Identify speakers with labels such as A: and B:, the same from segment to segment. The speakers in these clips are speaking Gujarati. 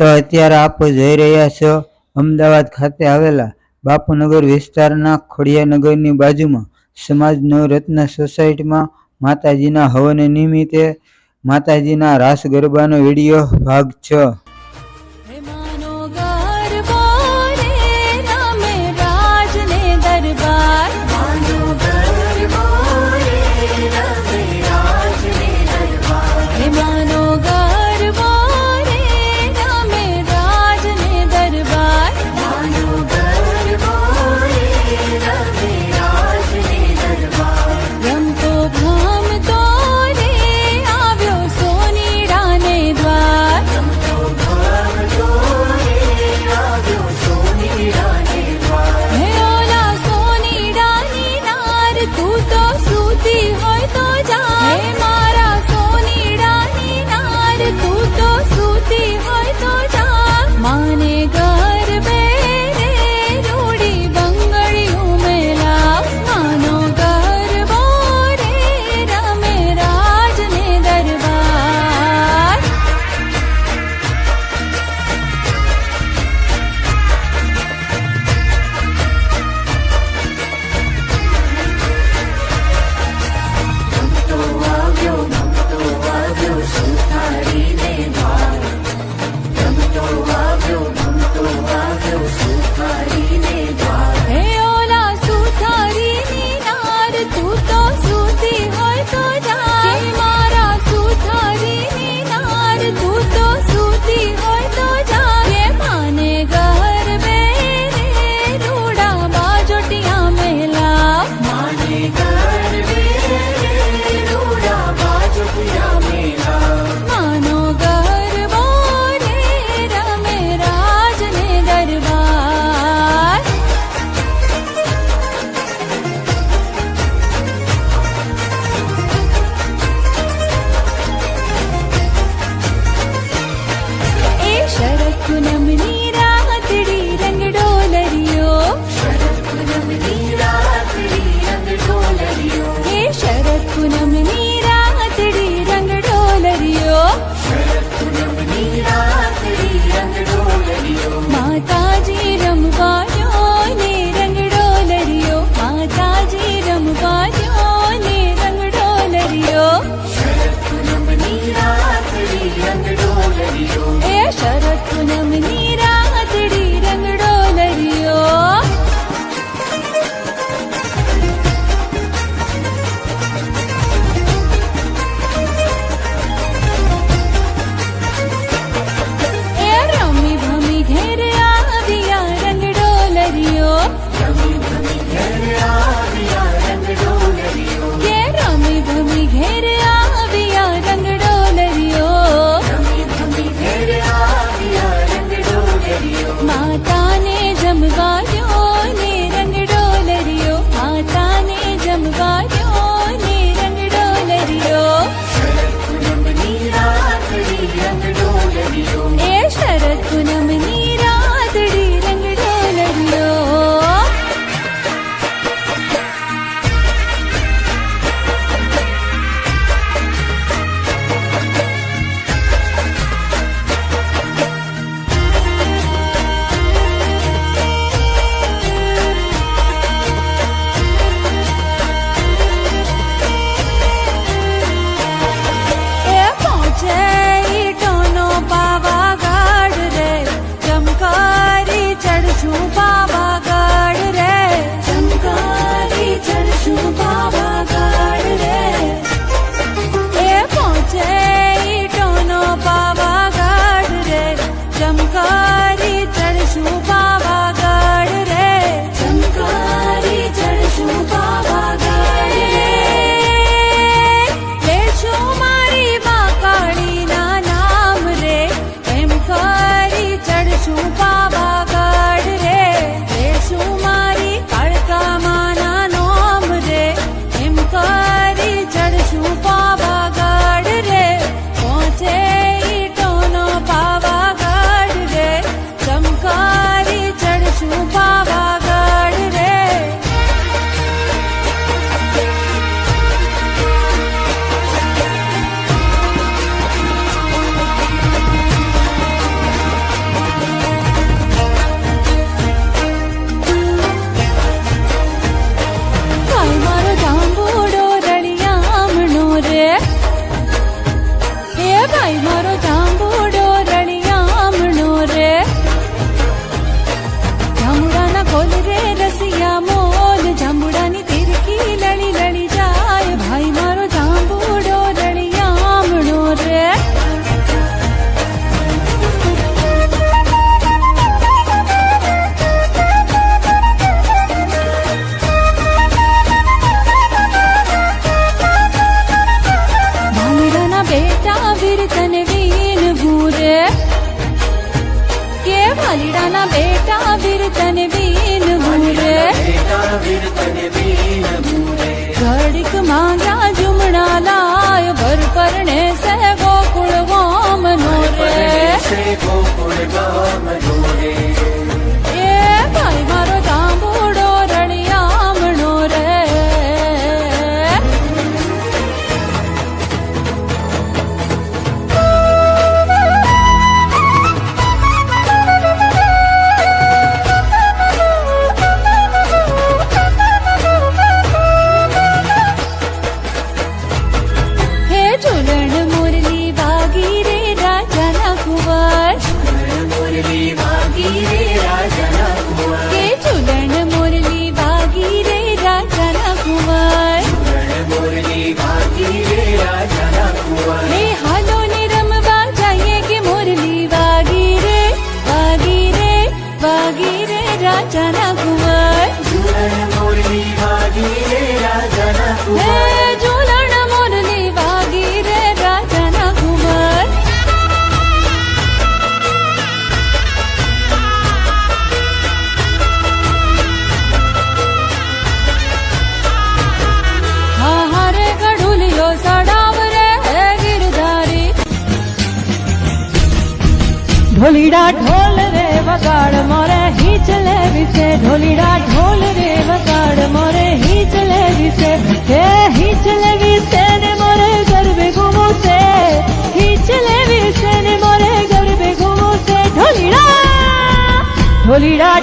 A: તો અત્યારે આપ જઈ રહ્યા છો, અમદાવાદ ખાતે આવેલા બાપુનગર વિસ્તારના ખોડિયાનગરની બાજુમાં સમાજ નવરત્ન સોસાયટીમાં માતાજીના હવન નિમિત્તે માતાજીના રાસ ગરબાનો વીડિયો ભાગ છ.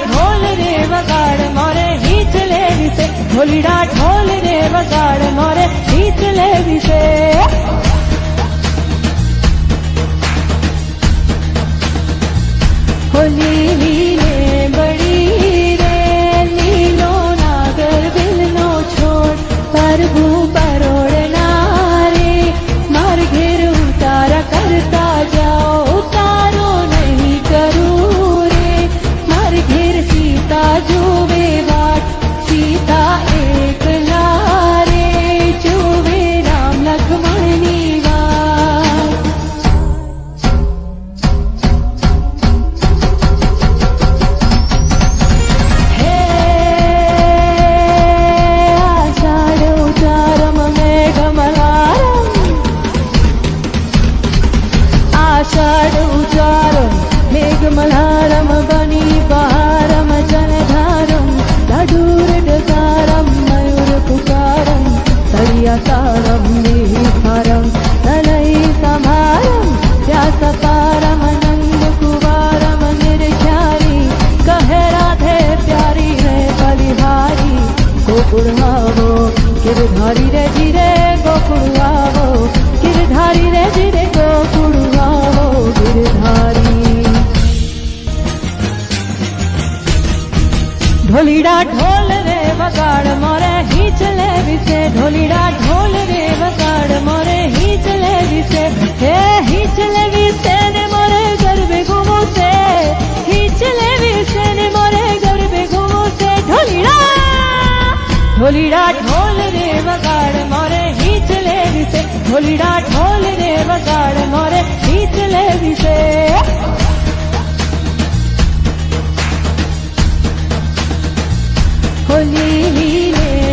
A: ઢોલ રે વગાડ મારે હીચ લેવી છે ઢોલીડા ઢોલ રે વગાડ મારે હીચ લેવી છે હોલી બડી રે લીલો નાગર બિલનો છોડ તરબૂ ઢોલીડા ઢોલ રે વગાડ મોરે જીત લેવી છે. હોલી લે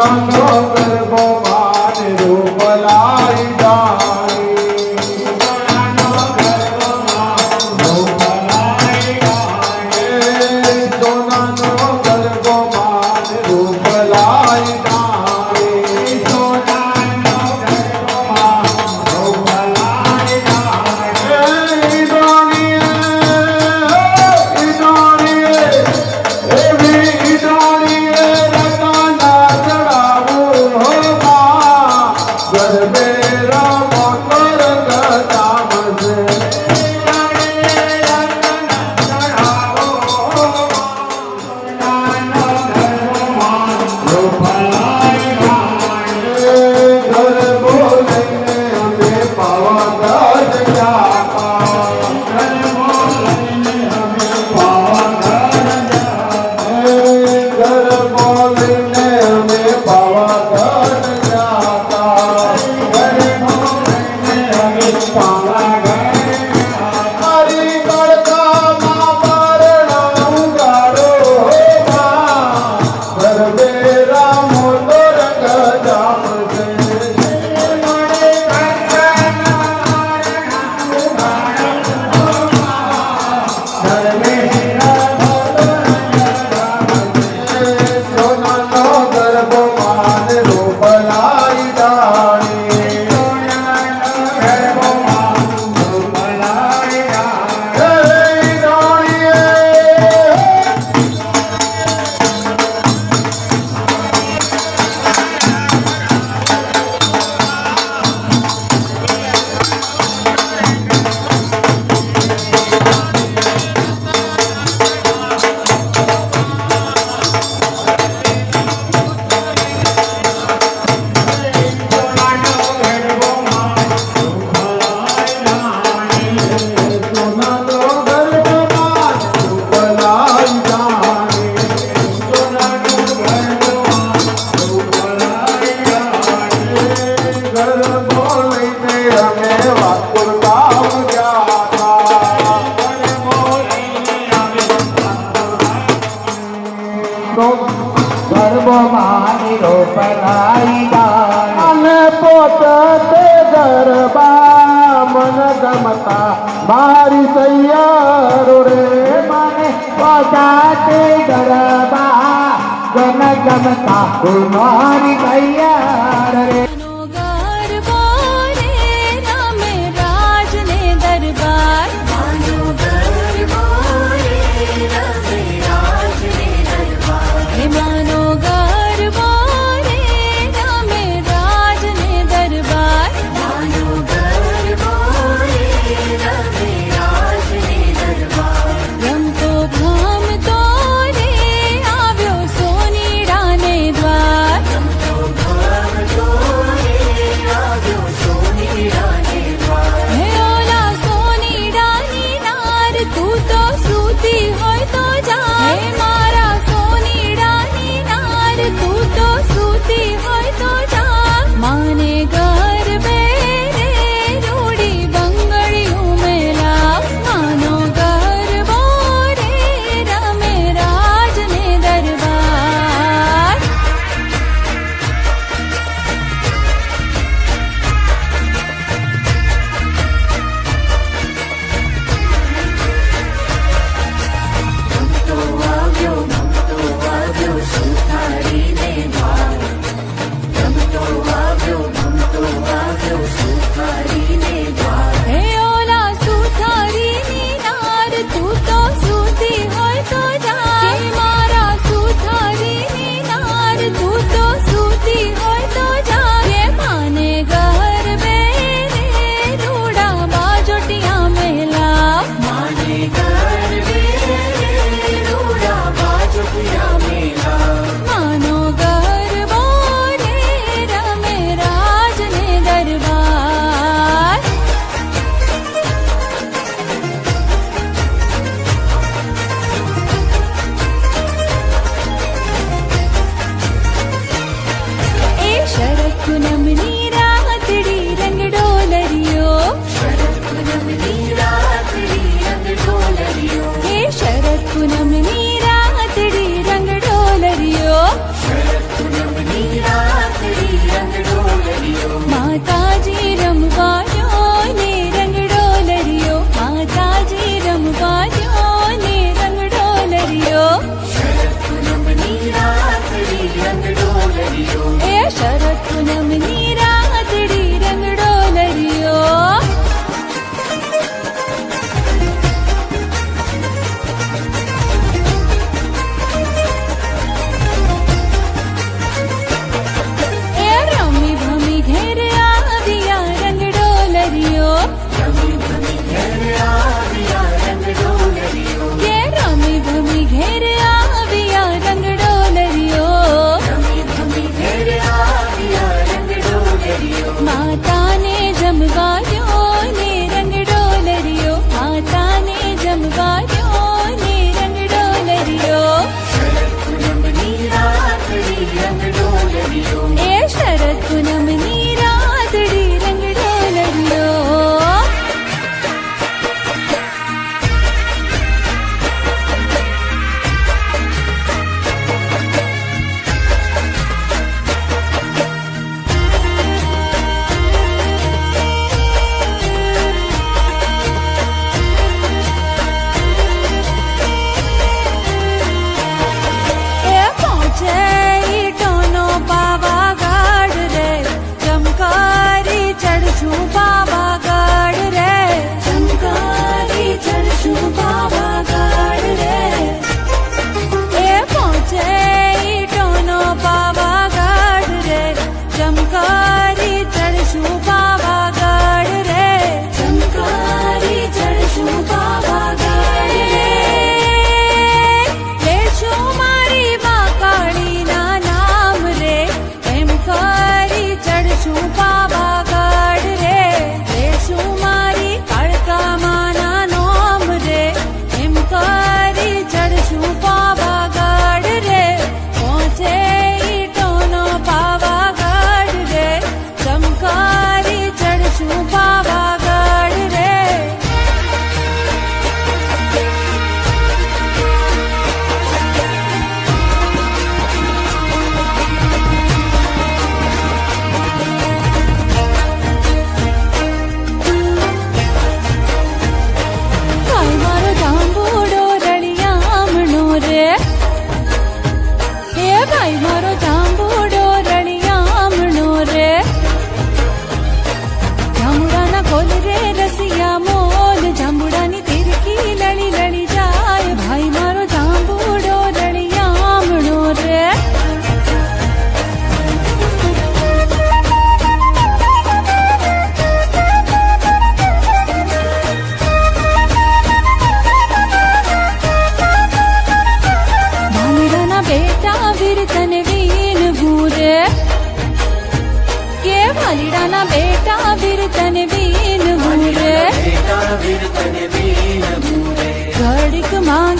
A: গঙ্গ रा ಗಣಗಮತಾ ಕುಮಾರಿ ಕೈಯಾ Eba, e mãe, 个晚。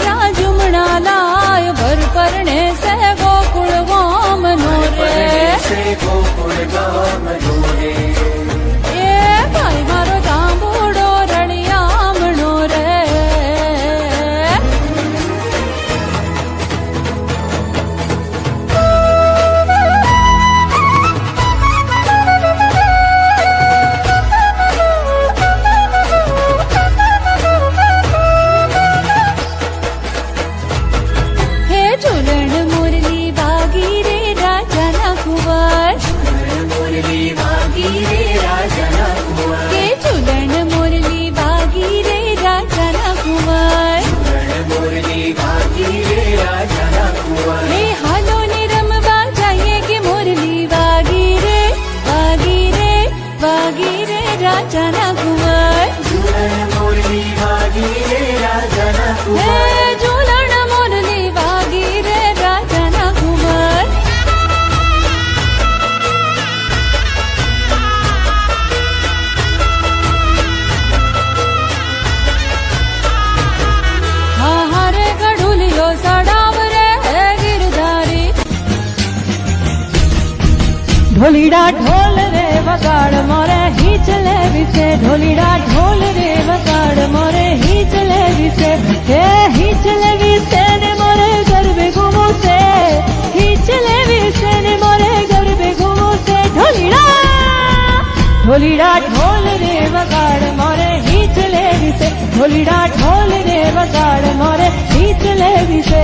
A: ঢোলিডা ঢোল রে বগাড় মরে, হিচলে বিছে ঢোলিডা ঢোল রে বগাড় মরে, হিচলে বিছে হে হিচলে বিছে নে মরে, গর্বে ঘুমোছে হিচলে বিছে নে মরে, গর্বে ঘুমোছে ঢোলিডা ঢোলিডা ঢোল রে বগাড় মরে, হিচলে বিছে ঢোলিডা ঢোল
B: রে বগাড় মরে, হিচলে বিছে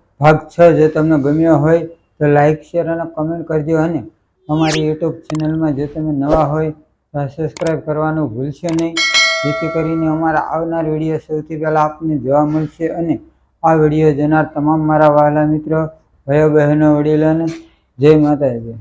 B: ભાગ છ જો તમને ગમ્યો હોય તો લાઇક શેર અને કમેન્ટ કરજો અને અમારી યુટ્યુબ ચેનલમાં જો તમે નવા હોય તો સબસ્ક્રાઈબ કરવાનું ભૂલશો નહીં. જેથી કરીને અમારા આવનાર વીડિયો સૌથી પહેલાં આપને જોવા મળશે અને આ વીડિયો જોનાર તમામ મારા વહાલા મિત્રો, ભાઈઓ બહેનો, વડીલોને જય માતાજી.